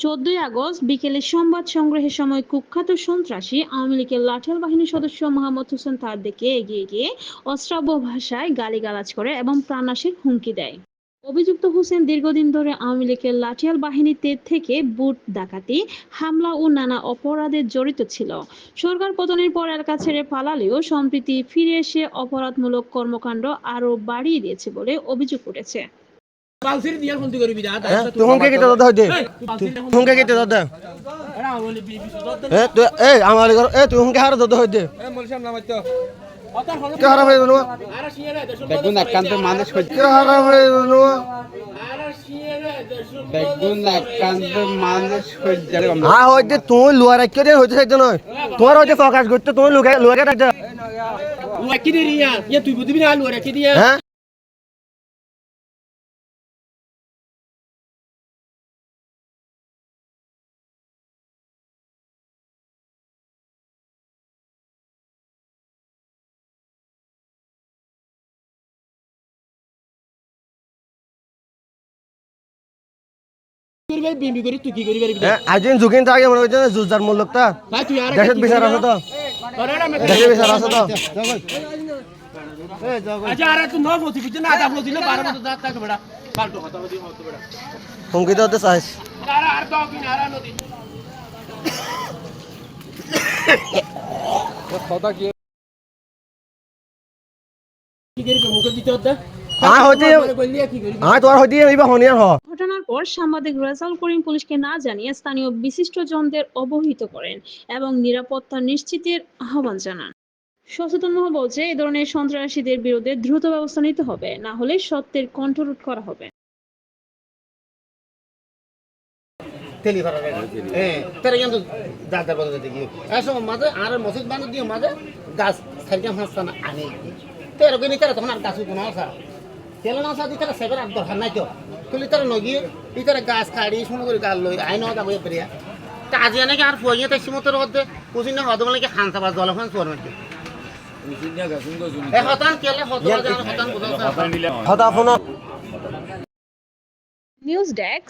চোদ্দই আগস্ট বিকেলে সংবাদ সংগ্রহের সময় কুখ্যাত সন্ত্রাসী আওয়ামী লীগের লাঠিয়াল বাহিনীর সদস্য মোহাম্মদ হোসেন তার দিকে এগিয়ে গিয়ে অশ্রাব্য ভাষায় গালিগালাজ করে এবং প্রাণনাশের হুমকি দেয়। অভিযুক্ত হোসেন দীর্ঘদিন ধরে আওয়ামী লীগের লাঠিয়াল বাহিনীতে থেকে বুট, ডাকাতি, হামলা ও নানা অপরাধে জড়িত ছিল। সরকার পতনের পর এলাকা ছেড়ে পালালেও সম্প্রতি ফিরে এসে অপরাধমূলক কর্মকাণ্ড আরও বাড়িয়ে দিয়েছে বলে অভিযোগ উঠেছে। পালসির দিয়ার ফোন করবি যা তুই হুমকে কেটে দাদা হইতে হুমকে কেটে দাদা এরা বলে বিবি সুদত এ তুই এ আমার ঘর এ তুই হুমকে হারা দাদা হইতে কথা হলো কে হারা হয়ে গেল আর শিয়ারে দেশ বেগুন একান্ত মানুষ হচ্ছে হারা হয়ে গেল আর শিয়ারে দেশ বেগুন একান্ত মানুষ হচ্ছে হ্যাঁ হইতে তুই লুয়া রাখিয়ে দে হইতে সেটা নয় তোমার হইতে ফোকাস করতে তুমি লুকে রাখতে রিয়া তুই বুঝবি না আলু রাখি দিয়া। হ্যাঁ করবি বিবি করি তুই কি করি পারবি হ্যাঁ আজদিন ঝুঁকিন থাকে মনে হচ্ছে জুজার মূল্যটা ভাই তুই আর দেশের বিচার আছে তো দেশের বিচার আছে তো আচ্ছা আর তুই নয় ফসি বুঝছিস না আধা ফসি না বারো মতো দাঁত থাকে বেড়া পাল্টো কথা বলি মতো বেড়া হুমকি তো হতে চাইছ আর আর দাও কিনা আর নদী কি করি মুখে দিতে হতে হ্যাঁ হইতে করি হ্যাঁ তোমার হইতে এইবার হনিয়ার হ। ঘটনার পর সাংবাদিক রেজাউল করিম পুলিশকে না জানিয়ে স্থানীয় বিশিষ্টজনদের অবহিত করেন এবং নিরাপত্তা নিশ্চিতের আহ্বান জানান। সচেতন মহল বলছে এই ধরনের সন্ত্রাসীদের বিরুদ্ধে দ্রুত ব্যবস্থা নিতে হবে না হলে সত্যের কণ্ঠরোধ করা হবে। তেলি ফারা এ তেরে কিন্তু দাদার বদলে দেখি। এসব মাঝে আর মসজিদ বান্ধব দিয়ে মাঝে গাছ সাইকেল হাসছে আনে। তেরো কিনি তেরো তখন আর গাছ কোনো আসা তেলনা সাথে তারা সেবার আর দরকার নাই তো তুলি তারা নগিয়ে এই গাছ কাড়ি গাল লই আইন আজি এনেকে আর ফুয়ে তাই সীমতের মধ্যে কুচিন না হদম নাকি হান চাপা জল এখন চোর নাকি? News Dex,